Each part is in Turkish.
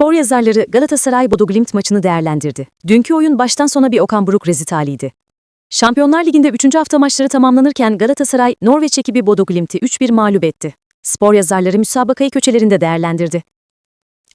Spor yazarları Galatasaray Bodo Glimt maçını değerlendirdi. Dünkü oyun baştan sona bir Okan Buruk rezitaliydi. Şampiyonlar Ligi'nde 3. hafta maçları tamamlanırken Galatasaray Norveç ekibi Bodo Glimt'i 3-1 mağlup etti. Spor yazarları müsabakayı köçelerinde değerlendirdi.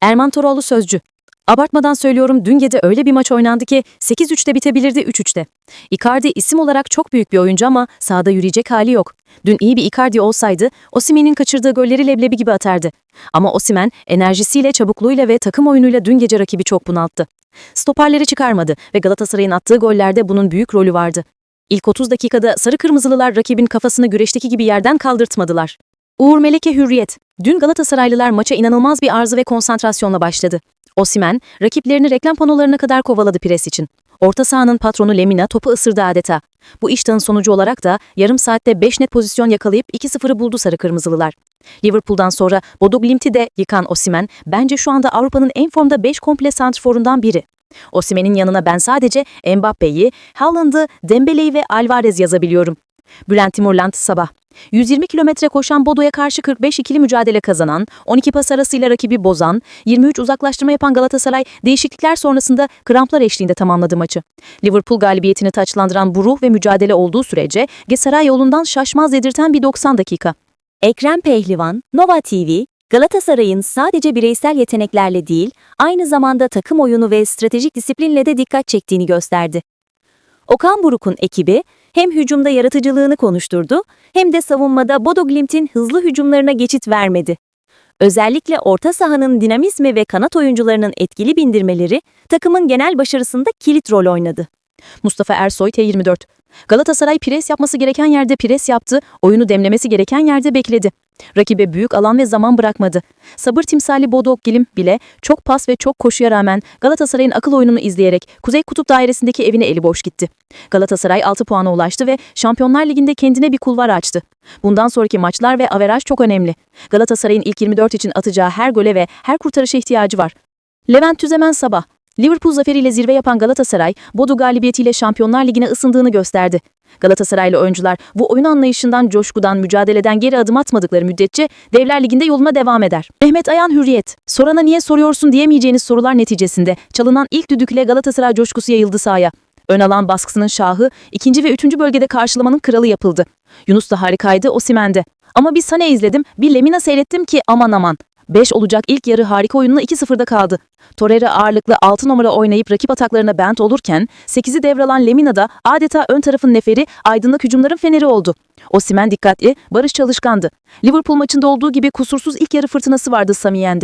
Erman Toroğlu sözcü. Abartmadan söylüyorum dün gece öyle bir maç oynandı ki 8-3'te bitebilirdi 3-3'te. Icardi isim olarak çok büyük bir oyuncu ama sahada yürüyecek hali yok. Dün iyi bir Icardi olsaydı Osimhen'in kaçırdığı golleri leblebi gibi atardı. Ama Osimhen enerjisiyle, çabukluğuyla ve takım oyunuyla dün gece rakibi çok bunalttı. Stoperleri çıkarmadı ve Galatasaray'ın attığı gollerde bunun büyük rolü vardı. İlk 30 dakikada sarı kırmızılılar rakibin kafasını güreşteki gibi yerden kaldırtmadılar. Uğur Meleke Hürriyet. Dün Galatasaraylılar maça inanılmaz bir arzı ve konsantrasyonla başladı. Osimen, rakiplerini reklam panolarına kadar kovaladı pres için. Orta sahanın patronu Lemina topu ısırdı adeta. Bu iştahın sonucu olarak da yarım saatte 5 net pozisyon yakalayıp 2-0'ı buldu sarı kırmızılılar. Liverpool'dan sonra Bodo Glimt'i yıkan Osimen, bence şu anda Avrupa'nın en formda 5 komple santrforundan biri. Osimen'in yanına ben sadece Mbappe'yi, Haaland'ı, Dembele'yi ve Alvarez yazabiliyorum. Bülent Timurland sabah. 120 kilometre koşan Bodo'ya karşı 45 ikili mücadele kazanan, 12 pas arasıyla rakibi bozan, 23 uzaklaştırma yapan Galatasaray değişiklikler sonrasında kramplar eşliğinde tamamladı maçı. Liverpool galibiyetini taçlandıran bu ruh ve mücadele olduğu sürece Gesaray yolundan şaşmaz dedirten bir 90 dakika. Ekrem Pehlivan, Nova TV, Galatasaray'ın sadece bireysel yeteneklerle değil, aynı zamanda takım oyunu ve stratejik disiplinle de dikkat çektiğini gösterdi. Okan Buruk'un ekibi hem hücumda yaratıcılığını konuşturdu hem de savunmada Bodo Glimt'in hızlı hücumlarına geçit vermedi. Özellikle orta sahanın dinamizmi ve kanat oyuncularının etkili bindirmeleri takımın genel başarısında kilit rol oynadı. Mustafa Ersoy T24. Galatasaray pres yapması gereken yerde pres yaptı, oyunu demlemesi gereken yerde bekledi. Rakibe büyük alan ve zaman bırakmadı. Sabır timsali Bodo Glimt bile çok pas ve çok koşuya rağmen Galatasaray'ın akıl oyununu izleyerek Kuzey Kutup dairesindeki evine eli boş gitti. Galatasaray 6 puana ulaştı ve Şampiyonlar Ligi'nde kendine bir kulvar açtı. Bundan sonraki maçlar ve averaj çok önemli. Galatasaray'ın ilk 24 için atacağı her gole ve her kurtarışa ihtiyacı var. Levent Tüzemen sabah. Liverpool zaferiyle zirve yapan Galatasaray, Bodo galibiyetiyle Şampiyonlar Ligi'ne ısındığını gösterdi. Galatasaraylı oyuncular bu oyun anlayışından, coşkudan, mücadeleden geri adım atmadıkları müddetçe Devler Ligi'nde yoluna devam eder. Mehmet Ayan Hürriyet, sorana niye soruyorsun diyemeyeceğiniz sorular neticesinde çalınan ilk düdükle Galatasaray coşkusu yayıldı sahaya. Ön alan baskısının şahı, ikinci ve üçüncü bölgede karşılamanın kralı yapıldı. Yunus da harikaydı, Osimen'de. Ama bir Sane izledim, bir Lemina seyrettim ki aman aman. 5 olacak ilk yarı harika oyununa 2-0'da kaldı. Torreira ağırlıklı 6 numara oynayıp rakip ataklarına bent olurken 8'i devralan Lemina da adeta ön tarafın neferi, aydınlık hücumların feneri oldu. Osimhen dikkatli, Barış çalışkandı. Liverpool maçında olduğu gibi kusursuz ilk yarı fırtınası vardı Samiyen'de.